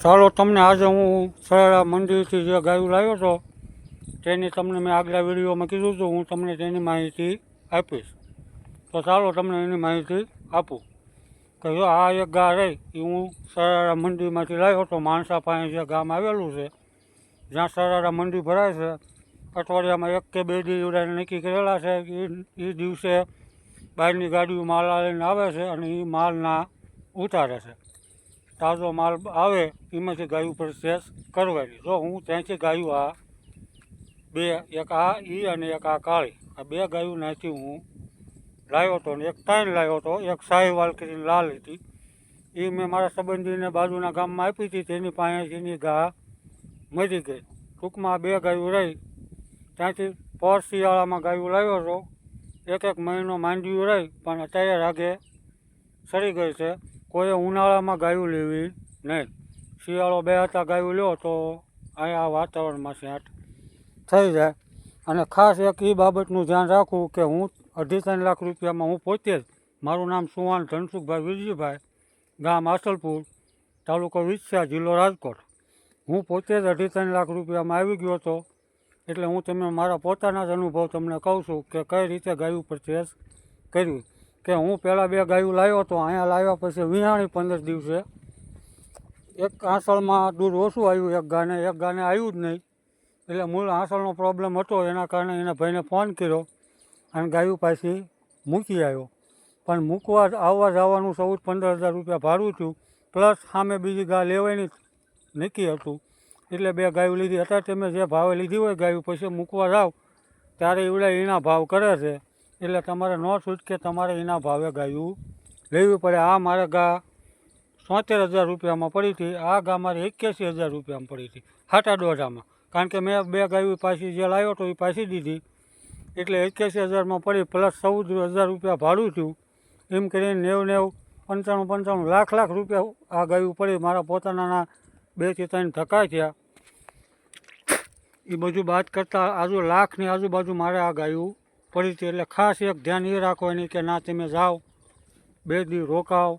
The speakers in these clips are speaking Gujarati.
ચાલો તમને આજે હું સરાડા મંદિરથી જે ગાયું લાવ્યો હતો તેની તમને મેં આગલા વિડીયોમાં કીધું હતું, હું તમને તેની માહિતી આપીશ. તો ચાલો તમને એની માહિતી આપું. કે જો આ એક ગા રહી એ હું સરાડા મંદિરમાંથી લાવ્યો હતો માણસા પાસે જે ગામ આવેલું છે, જ્યાં સરાડા મંદિર ભરાય છે, અઠવાડિયામાં એક કે બે દિવસ નક્કી કરેલા છે એ દિવસે બહારની ગાડીઓ માલ લઈને આવે છે અને એ માલના ઉતારે છે. તાજો માલ આવે, એમાંથી ગાયું પરચેસ કરવાની. જો હું ત્યાંથી ગાયું આ બે, એક આ ઈ અને એક આ કાળી. આ બે ગાયું નાખી હું લાવ્યો હતો ને, એક ટાઈન લાવ્યો હતો, એક સાહીવાલ કરીને લાલ હતી. એ મેં મારા સંબંધીને બાજુના ગામમાં આપી હતી, તેની પાસેથી ગા મરી ગઈ. ટૂંકમાં બે ગાયું રહી. ત્યાંથી પર શિયાળામાં ગાયું લાવ્યો હતો. એક એક મહિનો માંડ્યું રહી, પણ અત્યારે રાગે સડી ગઈ છે. કોઈએ ઉનાળામાં ગાયું લેવી નહીં. શિયાળો બે હતા ગાયું લ્યો તો અહીંયા વાતાવરણમાં સેટ થઈ જાય. અને ખાસ એક એ બાબતનું ધ્યાન રાખવું કે હું અઢી ત્રણ લાખ રૂપિયામાં હું પોતે જ મારું નામ સુવાન ધનસુખભાઈ વિરજીભાઈ, ગામ આસલપુર, તાલુકો વિછા જિલ્લો રાજકોટ. હું પોતે જ અઢી ત્રણ લાખ રૂપિયામાં આવી ગયો હતો. એટલે હું તમને મારા પોતાના જ અનુભવ તમને કહું છું કે કઈ રીતે ગાયું પરચેસ કર્યું. કે હું પહેલાં બે ગાયું લાવ્યો હતો અહીંયા લાવ્યા પછી વિહાણી પંદર દિવસે. એક આંસળમાં દૂધ ઓછું આવ્યું, એક ગાને એક ગાને આવ્યું જ નહીં. એટલે મૂળ આંસળનો પ્રોબ્લેમ હતો, એના કારણે એના ભાઈને ફોન કર્યો અને ગાયું પાછી મૂકી આવ્યો. પણ મૂકવા આવવા જવાનું ચૌદ પંદર હજાર રૂપિયા ભાડું થયું પ્લસ સામે બીજી ગા લેવાની નક્કી હતું. એટલે બે ગાયું લીધી. અત્યારે તમે જે ભાવે લીધી હોય ગાયું, પછી મૂકવા જાઓ ત્યારે એવડા એના ભાવ કરે છે. એટલે તમારે ન છૂટકે તમારે એના ભાવે ગાયું લેવી પડે. આ મારે ગા સોતેર હજાર રૂપિયામાં પડી હતી. આ ગા મારે એક્યાસી હજાર રૂપિયામાં પડી હતી. હાટા દોઢામાં. કારણ કે મેં બે ગાયું પાછી જે લાવ્યો હતો એ પાછી દીધી. એટલે એક્યાસી હજારમાં પડી પ્લસ ચૌદ હજાર રૂપિયા ભાડું થયું. એમ કરીને નેવું નેવું પંચાણું પંચાણું લાખ લાખ રૂપિયા આ ગાયું પડી. મારા પોતાના બેથી ત્રણ ધક્કા થયા. એ બધું બાદ કરતાં આજુ લાખની આજુબાજુ મારે આ ગાયું પડી હતી એટલે ખાસ એક ધ્યાન એ રાખવાની કે ના તમે જાઓ, બે દી રોકાઓ,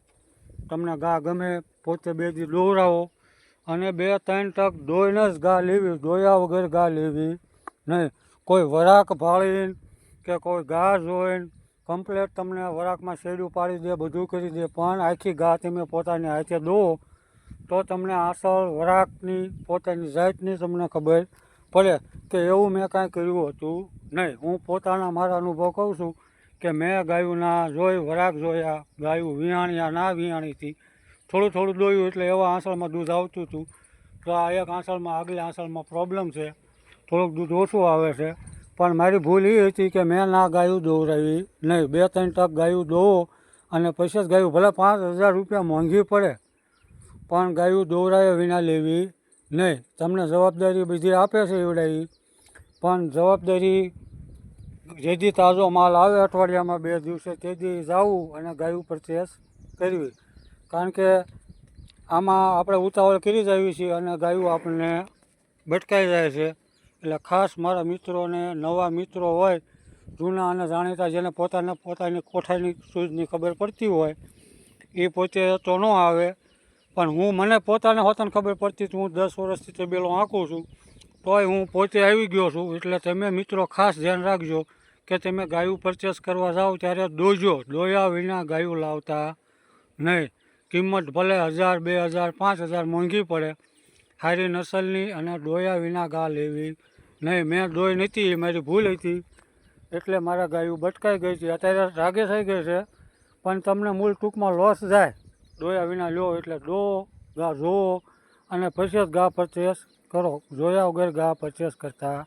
તમને ગા ગમે પોતે બે દી દોરાવો અને બે ત્રણ તક દોઈને જ ગા લેવી દોયા વગર ગા લેવી નહીં. કોઈ વરાક ભાળીને કે કોઈ ગા જોઈને કમ્પ્લેટ તમને વરાકમાં શેડ્યું પાડી દે, બધું કરી દે, પણ આખી ગા તમે પોતાની હાથે દો તો તમને આસળ વરાકની, પોતાની જાતની તમને ખબર પડે કે એવું મેં કાંઈ કર્યું હતું નહીં. હું પોતાના મારા અનુભવ કહું છું કે મેં ગાયું ના જોઈ વરાક જોયા, ગાયું વિહાણ્યા, ના વિહાણીથી. થોડું થોડું દોયું એટલે એવા આંસળમાં દૂધ આવતું હતું. તો આ એક આંસળમાં, આગલી આંસળમાં પ્રોબ્લેમ છે. થોડુંક દૂધ ઓછું આવે છે. પણ મારી ભૂલ એ હતી કે મેં ના ગાયું દોરાવી નહીં. બે ત્રણ ટક ગાયું દોવો અને પૈસા જ ગાયું. ભલે પાંચ હજાર રૂપિયા મોંઘી પડે, પણ ગાયું દોવરાવ્યા વિના લેવી નહીં, તમને જવાબદારી બધી આપે છે એવડાવી પણ જવાબદારી જેથી તાજો માલ આવે અઠવાડિયામાં બે દિવસે તેથી જવું અને ગાયું પરચેસ કરવી. કારણ કે આમાં આપણે ઉતાવળ કરી જ આવી છીએ અને ગાયું આપણને ભટકાઈ જાય છે. એટલે ખાસ મારા મિત્રોને, નવા મિત્રો હોય, જૂના અને જાણીતા જેને પોતાને પોતાની કોઠાની સૂઝની ખબર પડતી હોય, એ પોતે તો ન આવે. પણ હું મને પોતાને હોતાને ખબર પડતી હું દસ વર્ષથી તબેલો આંકું છું. તોય હું પોતે આવી ગયો છું. એટલે તમે મિત્રો ખાસ ધ્યાન રાખજો કે તમે ગાયું પરચેસ કરવા જાઓ ત્યારે દોજો. દોયા વિના ગાયું લાવતા નહીં. કિંમત ભલે હજાર, બે હજાર, પાંચ હજાર મોંઘી પડે. સારી નસલની અને દોયા વિના ગા લેવી નહીં. મેં દોઈ નથી, એ મારી ભૂલ હતી. એટલે મારા ગાયું બટકાઈ ગઈ હતી અત્યારે રાગે થઈ ગઈ છે. પણ તમને મૂળ ટૂંકમાં લોસ જાય. દોયા વિના લો એટલે દો, ગા જોવો અને પછી જ ગા પરચેસ કરો. જોયા વગર ગા પરચેસ કરતા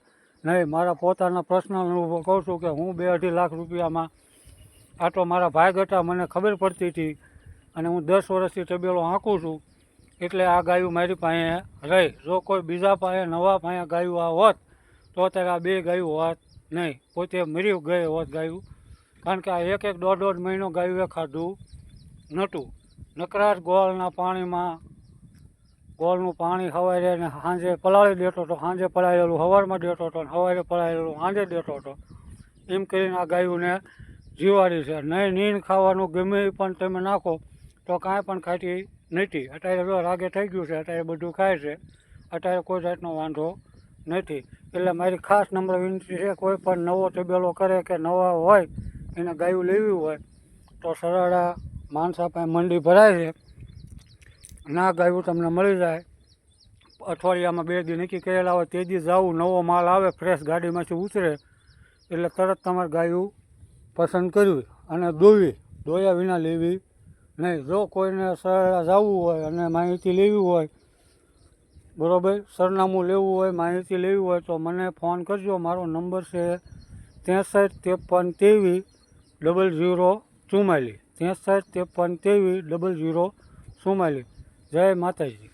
નહીં. મારા પોતાના પર્સનલ અનુભવ કહું છું કે હું બે અઢી લાખ રૂપિયામાં આટલો મારા ભાઈ ગટા મને ખબર પડતી હતી અને હું દસ વર્ષથી તબેલો હાંકું છું એટલે આ ગાયું મારી પાસે રહી. જો કોઈ બીજા પાસે, નવા પાસે ગાયું આ હોત, તો અત્યારે આ બે ગાયું હોત નહીં. પોતે મરી ગઈ હોત ગાયું. કારણ કે આ એક એક દોઢ દોઢ મહિનો ગાયું એ ખાધું નહોતું. નકરાટ ગોળના પાણીમાં, ગોળનું પાણી હવાઈ ને સાંજે પલાળી દેતો હતો સાંજે પલાળેલું, હવારમાં દેતો હતો ને સવારે પલાળેલું, સાંજે દેતો હતો એમ કરીને આ ગાયુંને જીવાડી છે. નહીં નીન ખાવાનું ગમે પણ તમે નાખો તો કાંઈ પણ ખાતી નથી. અત્યારે જો રાગે થઈ ગયું છે, અત્યારે બધું ખાય છે. અત્યારે કોઈ જાતનો વાંધો નથી. એટલે મારી ખાસ નમ્ર વિનંતી છે, કોઈ પણ નવો તબેલો કરે કે નવા હોય, એને ગાયું લેવી હોય, તો સરાડા માણસા પાસે મંડી ભરાય છે. ના ગાયું તમને મળી જાય. અઠવાડિયામાં બે દી નક્કી કરેલા હોય તે દી જાવું નવો માલ આવે ફ્રેશ ગાડીમાંથી ઉતરે. એટલે તરત તમારે ગાયું પસંદ કરવી અને દોવી દોયા વિના લેવી નહીં. જો કોઈને સરળા જવું હોય અને માહિતી લેવી હોય, બરાબર, સરનામું લેવું હોય, માહિતી લેવી હોય, તો મને ફોન કરજો. મારો નંબર છે ત્રેસઠ ત્રેપન ત્રેવીસ ડબલ ઝીરો ચુમ્માલીસ ત્રેસઠ ત્રેપન ત્રેવીસ ડબલ ઝીરો ચુમ્માલીસ જય માતાજી.